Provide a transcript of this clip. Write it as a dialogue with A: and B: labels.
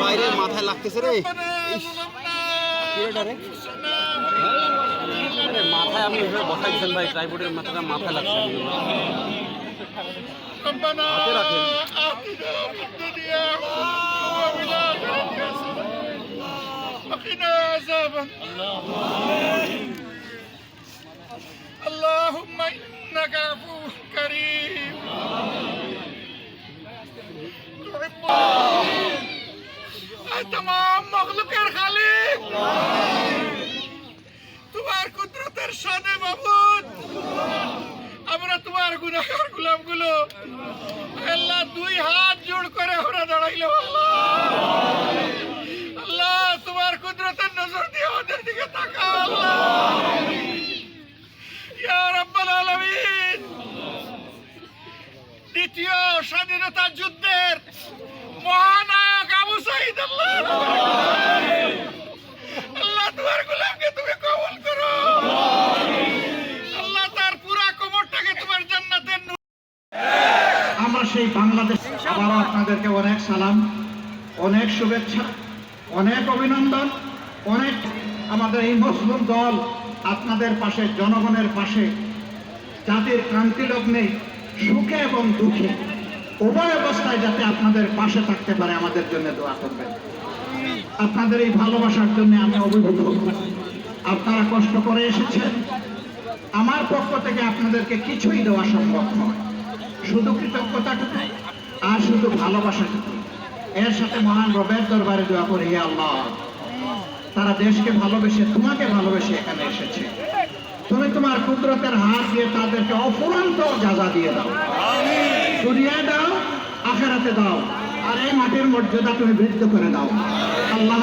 A: বাইরে মাথায় লাগতেছে রে মাথায় আপনি এভাবে বসাই দিচ্ছেন ভাই ট্রাইপোর্ডের মাথাটা মাথায় লাগছে হাতে রাখেন
B: اللهم غفور كريم তমাম مخلوقের খালি তোমার কুদরতের সাথে মাবুদ। আমরা তোমার গুনাখার গুলামগুলো আল্লাহ দুই হাত জোড় করে আমরা দাঁড়াইলাম আল্লাহ। দ্বিতীয় স্বাধীনতা যুদ্ধের মহানায়ক আবু জান্নাতের
C: আমরা সেই বাংলাদেশ আপনাদেরকে অনেক সালাম, অনেক শুভেচ্ছা, অনেক অভিনন্দন, অনেক আমাদের এই দল আপনাদের পাশে, জনগণের পাশে, জাতির ক্রান্তি লগ্নে সুখে এবং দুঃখে উভয় অবস্থায় যাতে আপনাদের পাশে থাকতে পারে, আমাদের জন্য দোয়া করবেন। আপনাদের এই ভালোবাসার জন্য আমি অভিভূত আপনারা কষ্ট করে এসেছেন। আমার পক্ষ থেকে আপনাদেরকে কিছুই দেওয়া সম্ভব নয়। শুধু কৃতজ্ঞতাটুকু আর শুধু ভালোবাসাটুকু। এর সাথে মহান রবের দরবারে দোয়া করি আল্লাহ। তারা দেশকে ভালোবেসে, তোমাকে ভালোবেসে এখানে এসেছে। তুমি তোমার কুদরতের হাত দিয়ে তাদেরকে অফুরন্ত যাজা দিয়ে দাও। দুনিয়ায় দাও আখেরাতে দাও আর এই মাটির মর্যাদা তুমি বৃদ্ধ করে দাও। আল্লাহ